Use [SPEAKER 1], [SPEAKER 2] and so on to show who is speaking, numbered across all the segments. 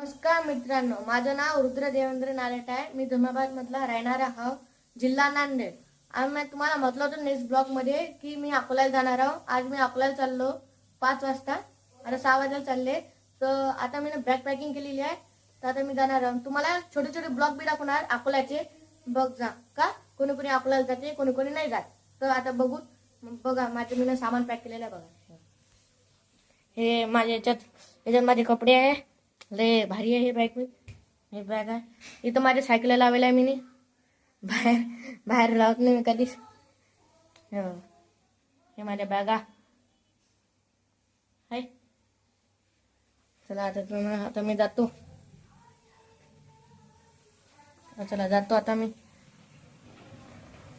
[SPEAKER 1] नमस्कार मित्रांनो माझं नाव रुद्र देवेंद्र नारेट आहे. मी धर्माबाद मधला राहणारा हा जिल्हा नांदेड. आणि मी तुम्हाला म्हटलं होतं नेक्स्ट ब्लॉगमध्ये की मी अकोल्याला जाणार आहोत आज मी अकोल्याला चाललो पाच वाजता. आता सहा वाजायला चालले. तर आता मी बॅग पॅकिंग केलेली आहे. तर आता मी जाणार आहोत तुम्हाला छोटे छोटे ब्लॉग बी दाखवणार अकोल्याचे. बघ जा का? कोणी कोणी अकोल्याला जाते कोणी कोणी नाही जात. तर आता बघू. बघा माझ्या मी सामान पॅक केलेलं आहे बघा. हे माझ्या याच्यात याच्यात माझे कपडे आहे. लय भारी आहे हे बॅग हे बॅग आहे. इथं माझ्या सायकल लावलेलं आहे मी बाहेर बाहेर लावत नाही मी कधीच. हे. हे माझ्या बॅगा आहे चला आता तुम्ही आता मी जातो. चला जातो आता मी.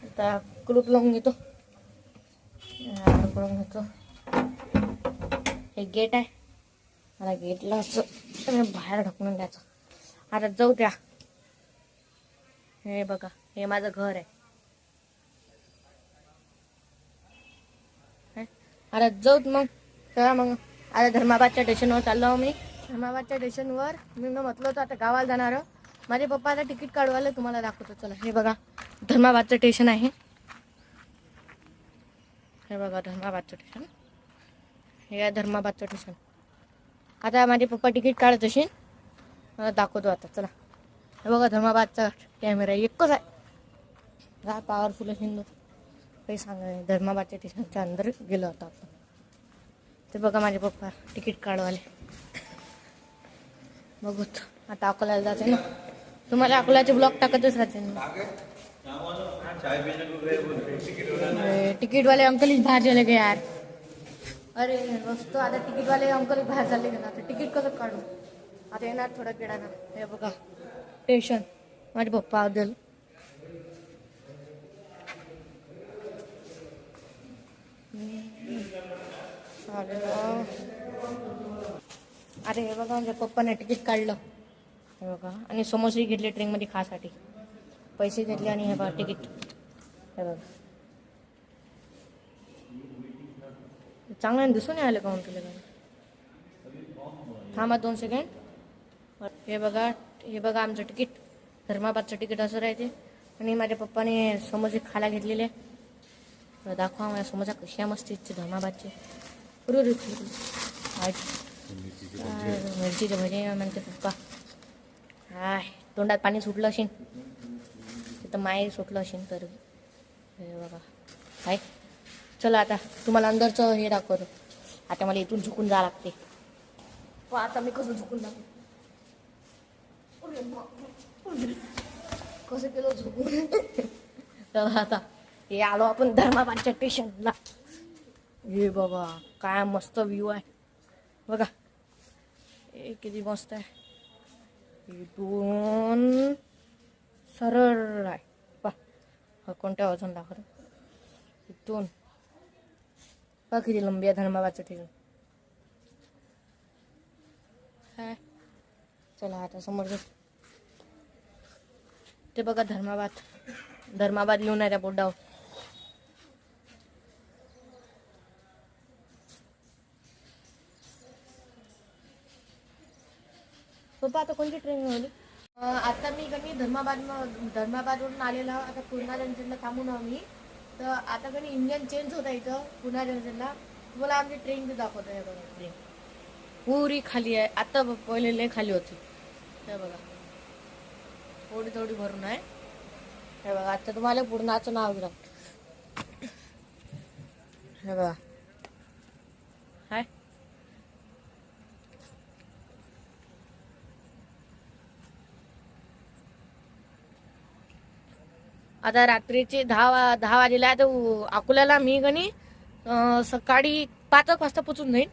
[SPEAKER 1] आता कुलूप लावून घेतो. हा, कुलूप घेतो. हे गेट आहे. मला गेटला असं. बाहेर ढकलून द्यायचं. आता जाऊ द्या. हे बघा हे माझं घर आहे. आता जाऊत मग. चला मग. आता धर्माबादच्या स्टेशनवर चाललो मी. धर्माबादच्या स्टेशनवर मी मग म्हटलं होतं आता गावाला जाणार माझे पप्पा आता तिकीट काढवायला तुम्हाला दाखवतो. चला हे बघा. धर्माबादचं स्टेशन आहे. हे बघा धर्माबादचं स्टेशन हे आहे धर्माबादचं स्टेशन आता माझे पप्पा तिकीट काढत असेल मला दाखवतो आता चला. हे बघा धर्माबादचा कॅमेरा एकच आहे. काय पॉवरफुल असेल तो काही सांगा नाही धर्माबादच्या स्टेशनच्या अंदर गेलो होतो आपण. ते बघा माझे पप्पा तिकीट काढवाले बघूत आता अकोल्याला जाते ना. तुम्हाला अकोल्याचे ब्लॉग टाकतच राहते ना. तिकीटवाले अंकल ही बाहेर चले गए यार. अरे मस्त. आता तिकीटवाले अंकल बाहेर चालले गेला. आता तिकीट कसं काढू? आता येणार थोडं किडाना हे बघा. टेन्शन माझे पप्पा बद्दल अरे अरे हे बघा माझ्या पप्पाने तिकीट काढलं. हे बघा. आणि समोसे घेतले ट्रेनमध्ये खासाठी. पैसे घेतले आणि हे बघा तिकीट. हे बघा. चांगल्याने दिसून नाही आलं काउंट केलं थांबा दोन सेकंड हे बघा हे बघा आमचं तिकीट. धर्माबादचं तिकीट असं राहते. आणि माझ्या पप्पाने समोसे खायला घेतलेले. दाखवा माझ्या समोसा कशा मस्त इच्छे धर्माबादचे. पुरू मिरचीचे भजे म्हणते पप्पा. हाय तोंडात पाणी सुटलं असेल. तिथं माय सुटलं असेल तर. हे बघा. काय चला आता तुम्हाला अंदरचं हे दाखवतो. आता मला इथून झुकून जावं लागते. व आता मी कसं झुकून जातो? कसं केलं झुकून? चला आता हे आलो आपण धर्माबादच्या स्टेशनला हे बाबा काय मस्त व्ह्यू आहे. बघा. हे किती मस्त आहे. इथून सरळ आहे. बा कोणत्या वजन दाखवतो? इथून. किती लंबी आहे धर्माबादचं स्टेशन काय चला आता समोर. ते बघा धर्माबाद धर्माबाद लिहून आहे त्या बोर्डावर पप्पा आता कोणती ट्रेन मिळवली आता मी कधी धर्माबाद धर्माबादवरून आलेलो. आता पूर्णा जंक्शनला थांबून मी तर आता कधी इंडियन चेंज होता इथं पुन्हा जंक्शनला तुम्हाला आमची ट्रेन ते दाखवतो हे बघा. ट्रेन. पुरी खाली आहे. आता ब- पहिले लय खाली होती. हे बघा. थोडी थोडी भरून आहे. हे बघा आता तुम्हाला पूर्णाचं नाव दिलं हे बघा. हाय. आता रात्रीचे दहा वा दहा वाजेला आहे तर अकोल्याला मी गणी सकाळी पाच एक वाजता पोचून जाईन.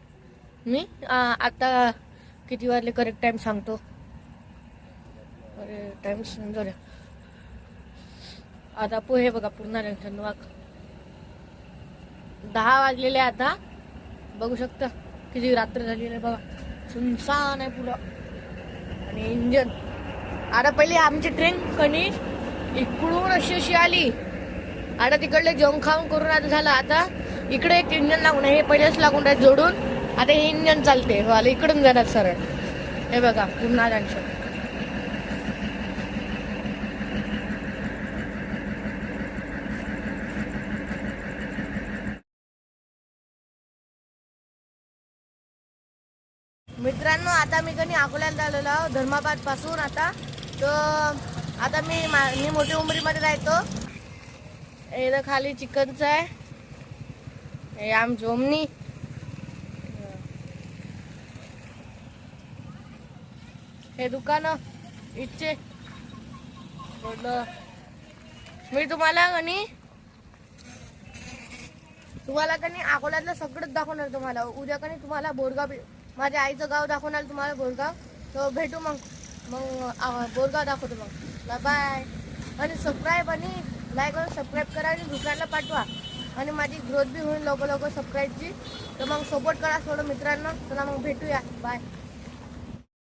[SPEAKER 1] मी आता किती वाजले? करेक्ट टाईम सांगतो. अरे टाईम समजा आता पोहे बघा पूर्ण जंक्शन वाघ दहा वाजलेले आहे आता. बघू शकता किती रात्र झालेली आहे बघा. सुनसान आहे पुढं आणि इंजन आता पहिले आमची ट्रेन कणी इकडून अशी अशी आली. आता तिकडले जेवण खाऊन करून आता झालं. आता इकडे एक इंजन लागून हे पहिलेच लागून राहत जोडून. आता हे इंजन चालते. हो, वाले इकडून जाणार सरळ. हे बघा भीमनाथ जंक्शन मित्रांनो आता मी कधी अकोल्याला आलेलो धर्माबादपासून आता. तर आता मी मी मोठी उमरीमध्ये राहतो. इथं खाली चिकनचं आहे. हे आम जोमनी हे दुकान इच्छे मी तुम्हाला कणी तुम्हाला कनी अकोल्यातलं सगळंच दाखवणार तुम्हाला. उद्या कनी तुम्हाला बोरगाव माझ्या आईचं गाव दाखवणार तुम्हाला बोरगाव. तर भेटू मग. मग बोरगाव दाखवतो मग. बाय. आणि सबस्क्राईब आणि लाईक करून सबस्क्राईब करा आणि दुसऱ्यांना पाठवा. आणि माझी ग्रोथ बी होईल लवकर लवकर सबस्क्राईबची तर मग सपोर्ट करा थोडं मित्रांनो. चला मग भेटूया. बाय